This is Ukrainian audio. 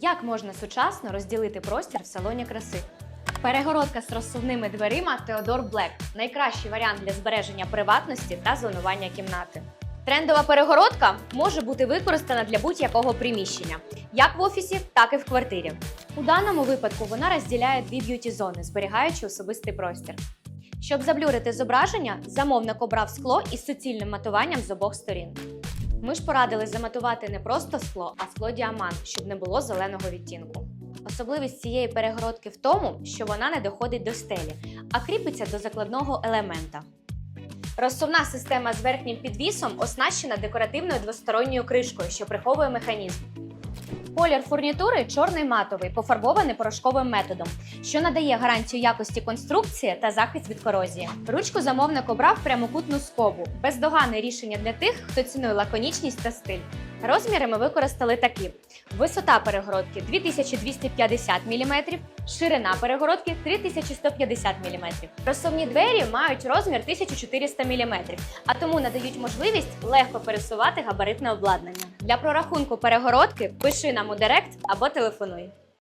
Як можна сучасно розділити простір в салоні краси? Перегородка з розсувними дверима Theodore Black – найкращий варіант для збереження приватності та зонування кімнати. Трендова перегородка може бути використана для будь-якого приміщення, як в офісі, так і в квартирі. У даному випадку вона розділяє дві б'юті-зони, зберігаючи особистий простір. Щоб заблюрити зображення, замовник обрав скло із суцільним матуванням з обох сторін. Ми ж порадили заматувати не просто скло, а скло діамант, щоб не було зеленого відтінку. Особливість цієї перегородки в тому, що вона не доходить до стелі, а кріпиться до закладного елемента. Розсувна система з верхнім підвісом оснащена декоративною двосторонньою кришкою, що приховує механізм. Колір фурнітури чорний матовий, пофарбований порошковим методом, що надає гарантію якості конструкції та захист від корозії. Ручку замовник обрав прямокутну скобу, бездоганне рішення для тих, хто цінує лаконічність та стиль. Розміри ми використали такі: висота перегородки 2250 мм, ширина перегородки 3150 мм. Розсувні двері мають розмір 1400 мм, а тому надають можливість легко пересувати габаритне обладнання. Для прорахунку перегородки пиши нам у директ або телефонуй.